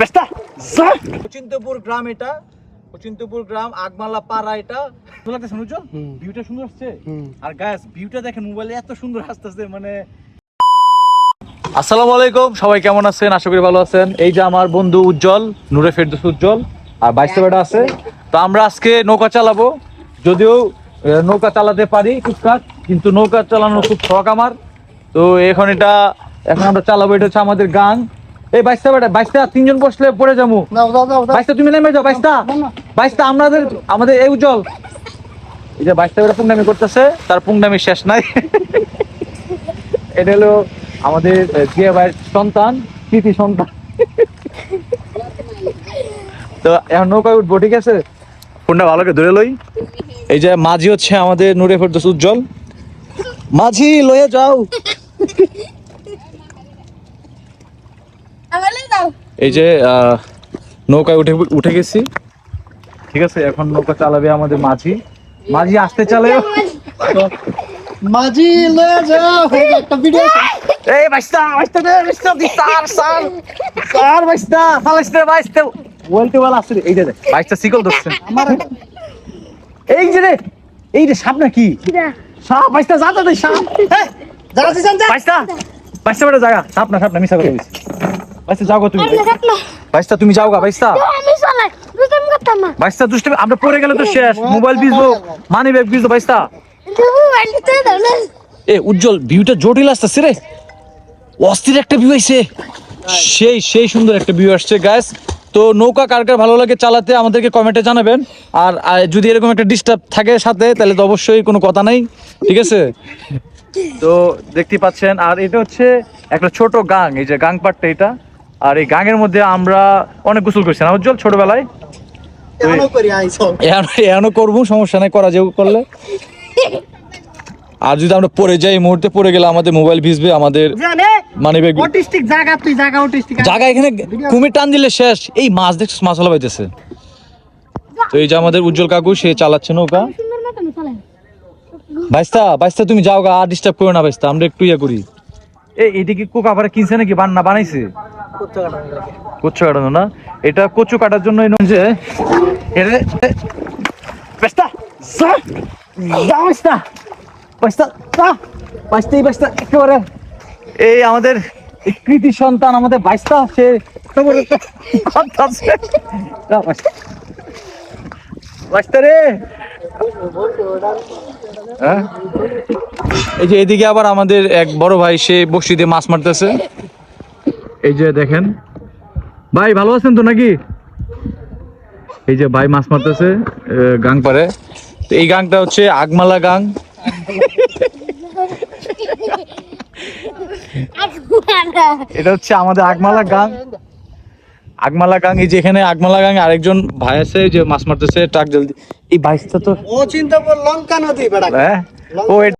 যা। গ্রাম এটা অচিন্তপুর গ্রাম আগমালা পাড়া এটা। ভিউটা সুন্দর আসছে? আর গাছ ভিউটা দেখেন মোবাইলে এত সুন্দর আসতেছে মানে আসসালামু আলাইকুম সবাই কেমন আছেন? আশা করি ভালো আছেন। এই যে আমার বন্ধু উজ্জ্বল নূরে ফেরদৌস উজ্জ্বল আর বাইশটা বেটা আছে। তো আমরা আজকে নৌকা চালাবো। যদিও নৌকা চালাতে পারি টুকটাক কিন্তু নৌকা চালানোর খুব শখ আমার। তো এখন এটা এখন আমরা চালাবো এটা হচ্ছে আমাদের গান এই বাইশটা বেটা বাইশটা তিনজন বসলে পড়ে যাব। বাইশটা তুমি নেমে যাও বাইশটা। বাইশটা আমাদের আমাদের এই উজ্জ্বল। এই যে বাইশটা বেটা পুংনামি করতেছে তার পুংনামি শেষ নাই। এটা হলো আমাদের জিয়া ভাইয়ের সন্তান কৃতি সন্তান। তো এখন নৌকায় উঠবো ঠিক আছে? ফোনটা ভালো করে ধরে লই। এই যে মাঝি হচ্ছে আমাদের নূরে ফেরদৌস উজ্জ্বল। মাঝি লয়ে যাও। এই যে আহ, নৌকায় উঠে উঠে গেছি। ঠিক আছে এখন নৌকা চালাবে আমাদের মাঝি। মাঝি আসতে চালে। মাঝি লয়ে যাও একটা ভিডিও এই বাইস্তা বাইস্তা দে বাইস্তা দি সার সার। সার বাইস্তা ফালাইস্তা বাইস্তা বলতে বল আসলে এই যে দেখ বাইস্তা সিকল ধরছে। আমার এই যে রে এই যে সাপ নাকি? সাপ বাইস্তা যা যা দে সাপ। দিছেন যা বাইস্তা বাইস্তা বেটা জায়গা সাপ না সাপ না মিছা কথা বলছিস বাইস্তা যাও গো তুমি। বাইস্তা তুমি যাও গা বাইস্তা আমরা পড়ে গেলে তো শেষ। মোবাইল বিজবো মানি ব্যাগ বিজবো বাইস্তা এ উজ্জ্বল ভিউটা জটিল আসতেছে রে। অস্থির একটা ভিউ আইছে। সেই সেই সুন্দর একটা ভিউ আসছে গ্যাস তো নৌকা কার কার ভালো লাগে চালাতে আমাদেরকে কমেন্টে জানাবেন। আর আর যদি এরকম একটা ডিস্টার্ব থাকে সাথে তাহলে তো অবশ্যই কোনো কথা নাই। ঠিক আছে? তো দেখতে পাচ্ছেন আর এটা হচ্ছে একটা ছোট গাং এই যে গাং পাটটা এটা। আর এই গাঙের মধ্যে আমরা অনেক গোসল করছি না। উজ্জ্বল ছোটবেলায়? এখনও করব সমস্যা নাই করা যেও করলে। আর যদি আমরা পড়ে যাই মুহূর্তে পড়ে গেলে আমাদের মোবাইল ভিজবে আমাদের মানি অটিস্টিক জায়গা তুই জায়গা অটিস্টিক জায়গা এখানে কুমির টান দিলে শেষ। এই মাছ দেখছিস মাছ হলা পাইতেছে তো এই যে আমাদের উজ্জ্বল কাকু সে চালাচ্ছে নৌকা। বাইস্তা বাইস্তা তুমি যাও গা আর ডিস্টার্ব করো না বাইস্তা আমরা একটু ইয়ে করি। এই এটা কি কোক আবার কিনছে নাকি বান্না বানাইছে? কচু কাটানো না? এটা কচু কাটার জন্য এই যে এই আমাদের কৃতি সন্তান, আমাদের বাইস্তা সে রে। হ্যাঁ? এই যে এদিকে আবার আমাদের এক বড় ভাই, সে বসিতে মাছ মারতেছে। এই যে দেখেন। ভাই ভালো আছেন তো নাকি? এই যে ভাই মাছ মারতেছে গাং পারে। তো এই গাংটা হচ্ছে আগমালা গাং। এটা হচ্ছে আমাদের আগমালা গাং। আগমালা গাং এই যে এখানে আগমালা গাং আরেকজন ভাই আছে যে মাছ মারতেছে ট্রাক জলদি এই বাইশটা তো ও চিন্তা কর লঙ্কা নদী বেড়া। হ্যাঁ? ও